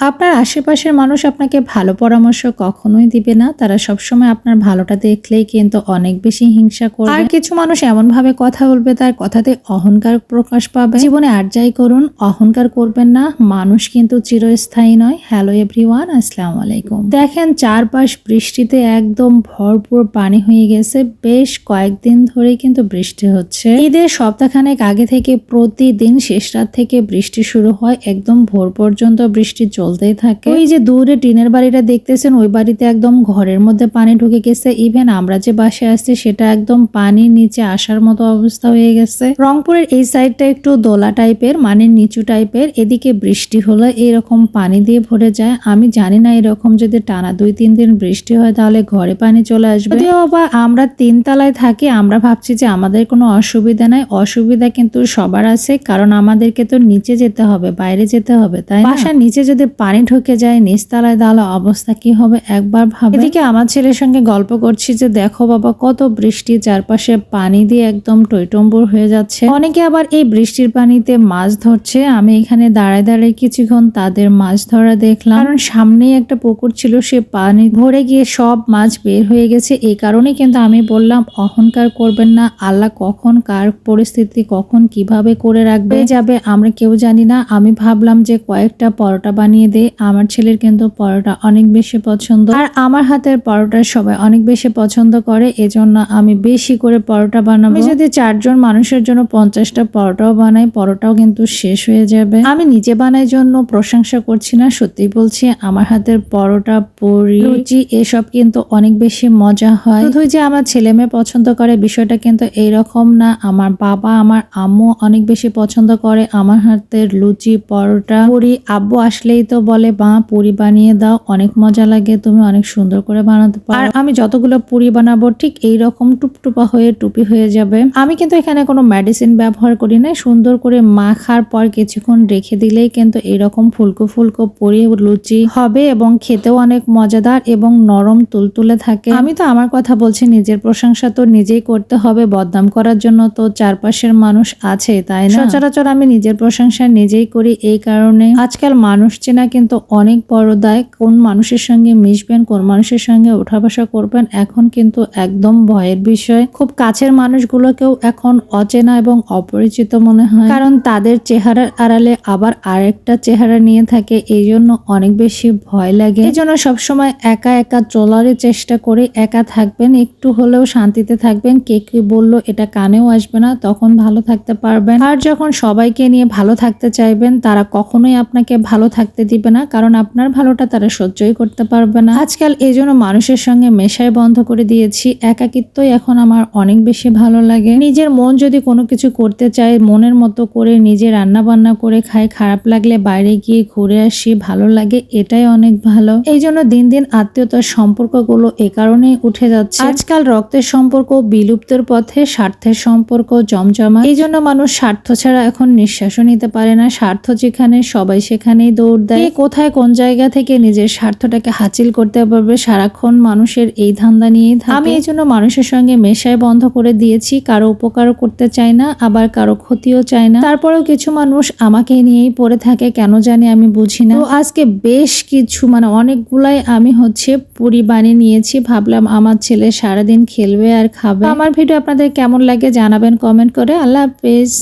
আপনার আশেপাশের মানুষ আপনাকে ভালো পরামর্শ কখনোই দিবে না। তারা সবসময় আপনার ভালোটা দেখলেই কিন্তু অনেক বেশি হিংসা করবে। আর কিছু মানুষ এমন ভাবে কথা বলবে, তার কথাতে অহংকার প্রকাশ পাবে। জীবনে আর যাই করুন, অহংকার করবেন না। মানুষ কিন্তু চিরস্থায়ী নয়। হ্যালো এভরিওয়ান আসসালামু আলাইকুম। দেখেন, চারপাশ বৃষ্টিতে একদম ভরপুর পানি হয়ে গেছে। বেশ কয়েকদিন ধরেই কিন্তু বৃষ্টি হচ্ছে। ঈদের সপ্তাহখানেক আগে থেকে প্রতিদিন শেষ রাত থেকে বৃষ্টি শুরু হয়। একদম ভোর পর্যন্ত বৃষ্টি চলতেই থাকে। ওই যে দূরে টিনের বাড়িটা দেখতেছেন ওই বাড়িতে একদম ঘরের মধ্যে পানি ঢুকে গেছে। ইভেন আমরা যে বাসে আসছি সেটা একদম পানির নিচে আসার মতো অবস্থা হয়ে গেছে। রংপুরের এই সাইডটা একটু দোলা টাইপের মানে নিচু টাইপের এদিকে বৃষ্টি হলে এরকম পানি দিয়ে ভরে যায়। আমি জানি না এরকম যদি টানা দুই তিন দিন বৃষ্টি হয় তাহলে ঘরে পানি চলে আসবে। বা আমরা তিন তলায় থাকি আমরা ভাবছি যে আমাদের কোনো অসুবিধা নাই। অসুবিধা কিন্তু সবার আছে কারণ আমাদেরকে তো নিচে যেতে হবে বাইরে যেতে হবে তাই? বাসার নিচে যদি পানি ঢুকে যায় নিচতলায় তাহলে অবস্থা কি হবে একবার ভাবে এদিকে আমার ছেলের সঙ্গে গল্প করছি যে দেখো বাবা কত বৃষ্টি চারপাশে পানি দিয়ে একদম টইটম্বুর হয়ে যাচ্ছে। অনেকে আবার এই বৃষ্টির পানিতে মাছ ধরছে। আমি এখানে দাঁড়ায় দাঁড়ায় কিছুক্ষণ তাদের মাছ ধরা দেখলাম। কারণ সামনেই একটা পুকুর ছিল সে পানি ভরে গিয়ে সব মাছ বের হয়ে গেছে। এই কারণে কিন্তু আমি বললাম অহংকার করবেন না। আল্লাহ কখন কার পরিস্থিতি কখন কীভাবে করে রাখবে? যাবে আমরা কেউ জানি না। আমি ভাবলাম যে কয়েকটা পরোটা বানিয়ে দেই আমার ছেলের কিন্তু পরোটা অনেক বেশি পছন্দ। আর আমার হাতের পরোটা সবাই অনেক বেশি পছন্দ করে, এজন্য আমি বেশি করে পরোটা বানাবো। যদি চারজন মানুষের জন্য পঞ্চাশটা পরোটাও বানাই, পরোটাও কিন্তু শেষ হয়ে যাবে। আমি নিজে বানাই জন্য প্রশংসা করছি না, সত্যি বলছি, আমার হাতের পরোটা, পুরি, লুচি, এসব কিন্তু অনেক বেশি মজা হয়। শুধু যে আমার ছেলে মেয়ে পছন্দ করে, বিষয়টা কিন্তু এইরকম না। আমার বাবা, আমার আম্মু অনেক বেশি পছন্দ করে আমার হাতের লুচি, পরোটা, পুরি। আব্বু আসলেই তো বলে মা পুরি বানিয়ে দাও অনেক মজা লাগে তুমি অনেক সুন্দর করে বানাতে পারো। আর আমি যতগুলো পুরি বানাবো ঠিক এই রকম টুপটুপা হয়ে টুপি হয়ে যাবে। আমি কিন্তু এখানে কোনো মেডিসিন ব্যবহার করি না সুন্দর করে মাখার পর কিছুক্ষণ রেখে দিলেই কিন্তু এরকম ফুলকো ফুলকো পুরি লুচি হবে এবং খেতেও অনেক মজাদার এবং নরম তুলতুলে থাকে। আমি তো আমার কথা বলছি নিজের প্রশংসা তো নিজেই করতে হবে বদনাম করার জন্য তো চারপাশের মানুষ আছে তাই না? সচরাচর আমি নিজের প্রশংসা নিজেই করি এই কারণে। আজকাল মানুষ চেনা কিন্তু অনেক বড় দায় কোন মানুষের সঙ্গে মিশবেন, কোন মানুষের সঙ্গে ওঠা বসা করবেন, এখন কিন্তু একদম ভয়ের বিষয়। খুব কাছের মানুষগুলোকেও এখন অচেনা এবং অপরিচিত মনে হয়। কারণ তাদের চেহারার আড়ালে আবার আরেকটা চেহারা নিয়ে থাকে এই জন্য অনেক বেশি ভয় লাগে। এই জন্য সবসময় একা একা চলারই চেষ্টা করে একা থাকবেন, একটু হলেও শান্তিতে থাকবেন। কে কি বলল এটা কানেও আসবে না, তখন ভালো থাকতে পারবেন। আর যখন সবাইকে নিয়ে ভালো থাকতে চাইবেন, তারা কখনোই আপনাকে ভালো থাকতে দিবে না, কারণ আপনার ভালোটা তারা সহ্যই করতে পারবে না। আজকাল এই জন্য মানুষের সঙ্গে মেশাই বন্ধ করে দিয়েছি, একাকিত্বই এখন আমার অনেক বেশি ভালো লাগে। নিজের মন যদি কোনো কিছু করতে চায়, মনের মতো করে নিজে রান্না বান্না করে খাই খারাপ লাগলে বাইরে গিয়ে ঘুরে আসি, ভালো লাগে, এটাই অনেক ভালো। এই জন্য দিন দিন আত্মীয়তার সম্পর্কগুলো এ কারণেই উঠে যাচ্ছে। আজকাল রক্তের সম্পর্ক, বিলুপ্তের পথে স্বার্থের সম্পর্ক জমজমা এই জন্য মানুষ স্বার্থ ছাড়া এখন নিঃশ্বাসও নিতে পারে না। স্বার্থ যেখানে, সবাই সেখানেই দৌড় দেয়। কে কোথায় কোন জায়গা থেকে নিজের স্বার্থটাকে হাসিল করতে পারবে সারাক্ষণ মানুষের এই ধান্দা নিয়েই থাকে। আমি এই জন্য মানুষের সঙ্গে মেশায় বন্ধ করে দিয়েছি, কারও উপকারও করতে চাই না, আবার কারও ক্ষতিও চাই না। তারপরেও কিছু মানুষ আমাকে নিয়েই পড়ে থাকে, কেন জানি আমি বুঝি না। তো আজকে বেশ কিছু মানে অনেকগুলাই আমি হচ্ছে পুরি বানিয়ে নিয়েছি, ভাবলাম আমার ছেলে সারাদিন খেলবে আর খাবে। আমার ভিডিও আপনাদের কেমন লাগে জানাবেন কমেন্ট করে। আল্লাহ হাফেজ।